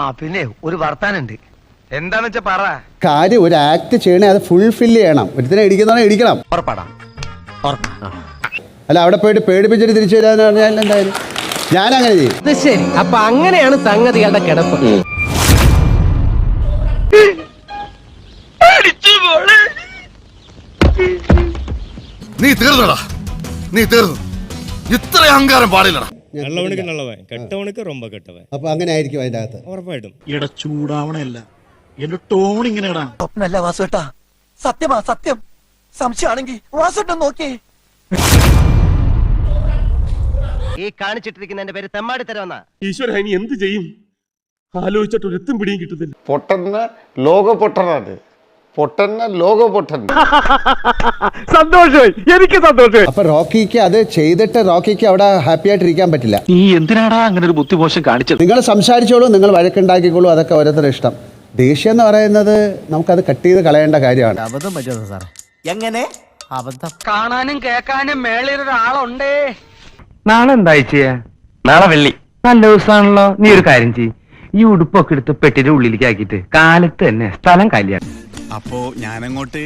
ആ പിന്നെ ഒരു വർത്താനുണ്ട്. എന്താന്ന് വെച്ചാ പറ. കാര്യം ഒരു ആക്ട് ചെയ്യണേ അത് ഫുൾഫിൽ ചെയ്യണം. ഒരുത്തിനെ ഇടിക്കുന്നവനെ ഇടിക്കണം. ഉറപ്പാടാ. ഉറപ്പാ. അല്ല അവിടെ പോയിട്ട് പേടിപ്പിച്ചിട്ട് തിരിച്ചു വരാന്ന് പറഞ്ഞാൽ എന്തായാലും ഞാൻ അങ്ങനെ ചെയ്യും. അത് ശരി. അപ്പൊ അങ്ങനെയാണ് സംഗതികളുടെ കിടപ്പ്. നീ തീർന്നടാ. നീ തീർന്നു. ഇത്ര അഹങ്കാരം പാടില്ലടാ. நல்லவனுக்கு நல்லவன் கெட்டவனுக்கு ரொம்ப கெட்டவன் അപ്പൊ അങ്ങനെ ആയിരിക്കും അതിന്റെ അകത്ത് ഉറപ്പായിട്ടും ഇട ചൂടാവണല്ല എന്റെ ടോൺ ഇങ്ങനെടാ സ്വപ്നല്ല വാസുവേട്ടാ സത്യമാ സത്യം സംശയമാണെങ്കിൽ വാസുവേട്ടൻ നോക്കിയേ ഈ കാണിച്ചിട്ടിരിക്കുന്നതിന്റെ പേര് തെമ്മാടി തരവന്നാ ഈശ്വര ഇനി എന്ത് ചെയ്യും ആലോചിച്ചിട്ട് ഒരു എത്തും പിടിയും കിട്ടുന്നില്ല പൊട്ടന്ന ലോക പൊട്ടനാണ് പൊട്ടന്ന ലോക പൊട്ടൻ. സന്തോഷമായി. എനിക്ക് സന്തോഷമായി. അപ്പൊ റോക്കിക്ക് അത് ചെയ്തിട്ട് റോക്കിക്ക് അവിടെ ഹാപ്പി ആയിട്ട് ഇരിക്കാൻ പറ്റില്ല. നീ എന്തിനാടാ അങ്ങനെ ഒരു ബുദ്ധിമോശം കാണിച്ചത്? നിങ്ങൾ സംസാരിച്ചോളൂ നിങ്ങൾ വഴക്കുണ്ടാക്കിക്കോളൂ അതൊക്കെ ഓരോരുത്തരുടെ ഇഷ്ടം. ദേഷ്യം എന്ന് പറയുന്നത് നമുക്കത് കട്ട് ചെയ്ത് കളയേണ്ട കാര്യമാണ്. അബദ്ധം സാർ എങ്ങനെ? അബദ്ധം. കാണാനും കേൾക്കാനും മേളിൽ ഒരാളുണ്ടേ. നാളെ എന്താ ചെയ്യാ? നാളെ വെള്ളി. നല്ല ദിവസമാണല്ലോ നീ ഒരു കാര്യം ചെയ്യ്. ഈ ഉടുപ്പൊക്കെ എടുത്ത് പെട്ടിന്റെ ഉള്ളിലേക്ക് ആക്കിയിട്ട് കാലത്ത് തന്നെ സ്ഥലം കല്യാണം അപ്പോ ഞാനങ്ങോട്ട്